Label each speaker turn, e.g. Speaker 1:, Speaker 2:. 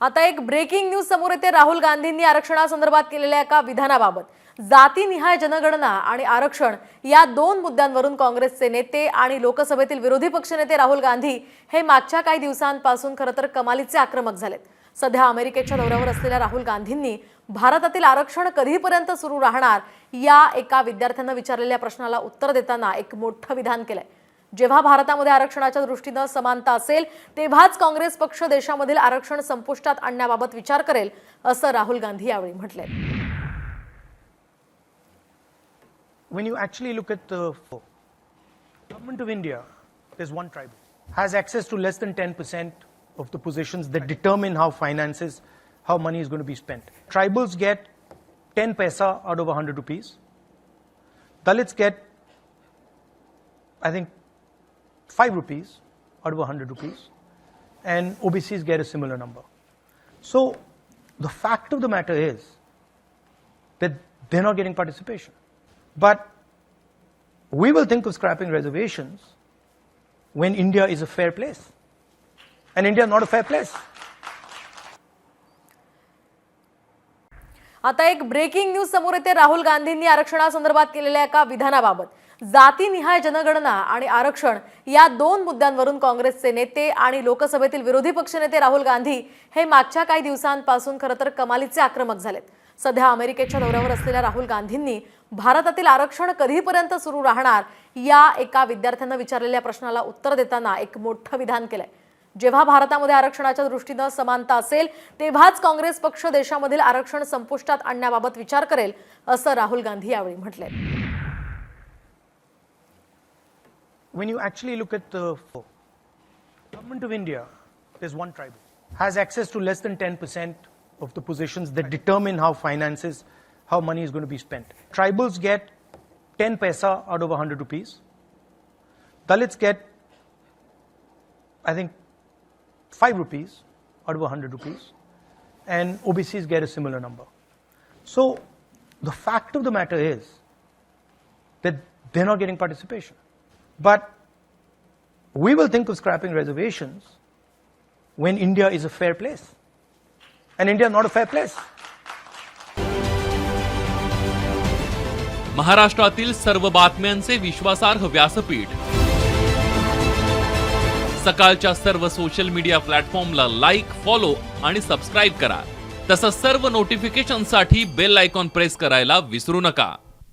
Speaker 1: आता एक breaking news समोर येते. राहुल गांधींनी आरक्षणासंदर्भात केलेल्या एका विधानाबाबत. जातीनिहाय जनगणना आणि आरक्षण या दोन मुद्द्यांवरून काँग्रेसचे नेते आणि लोकसभेतील विरोधी पक्षनेते राहुल गांधी हे मागच्या काही दिवसांपासून खरं तर कमालीचे आक्रमक झालेत. सध्या अमेरिकेच्या दौऱ्यावर असलेल्या राहुल गांधींनी भारतातील आरक्षण कधीपर्यंत सुरू राहणार या एका विद्यार्थ्यांना विचारलेल्या प्रश्नाला उत्तर देताना एक मोठं विधान केलंय. जेव्हा भारतामध्ये आरक्षणाच्या दृष्टीनं समानता असेल तेव्हाच काँग्रेस पक्ष देशामधील आरक्षण संपुष्टात आणण्याबाबत विचार करेल असं राहुल गांधी यावेळी म्हटले
Speaker 2: when you actually look at the government of India, there's one tribal, has access to less than 10% of the positions that determine how finances, how money is going to be spent. Tribals get 10 paisa out of 100 rupees. Dalits get, I think, 5 rupees out of 100 rupees. And OBCs get a similar number. So the fact of the matter is that they're not getting participation. But we will think of scrapping reservations when India is a fair place. And India is not a fair place.
Speaker 1: आता एक breaking news समोर येते राहुल गांधींनी आरक्षणासंदर्भात केलेल्या एका विधानाबाबत जातीनिहाय जनगणना आणि आरक्षण या दोन मुद्द्यांवरून काँग्रेसचे नेते आणि लोकसभेतील विरोधी पक्षनेते राहुल गांधी हे मागच्या काही दिवसांपासून खरं तर कमालीचे आक्रमक झालेत. सध्या अमेरिकेच्या दौऱ्यावर असलेल्या राहुल गांधींनी भारतातील आरक्षण कधीपर्यंत सुरू राहणार या एका विद्यार्थ्यांना विचारलेल्या प्रश्नाला उत्तर देताना एक मोठं विधान केलंय. जेव्हा भारतामध्ये आरक्षणाच्या दृष्टीनं समानता असेल तेव्हाच काँग्रेस पक्ष देशामधील आरक्षण संपुष्टात आणण्याबाबत विचार करेल असं राहुल गांधी यावेळी म्हटलंय
Speaker 2: When you actually look at the government of India, there's one tribal, has access to less than 10% of the positions that determine how finances, how money is going to be spent. Tribals get 10 paisa out of 100 rupees. Dalits get, I think, 5 rupees out of 100 rupees. And OBCs get a similar number. So the fact of the matter is that they're not getting participation. But we will think of scrapping reservations when India is a fair place. And India is not a fair place.
Speaker 3: महाराष्ट्रातील सर्व बातम्यांचे विश्वासार्ह व्यासपीठ सकाळच्या सर्व social media प्लॅटफॉर्मला like follow आणि subscribe करा तसंच सर्व नोटिफिकेशनसाठी बेल आयकॉन प्रेस करायला विसरू नका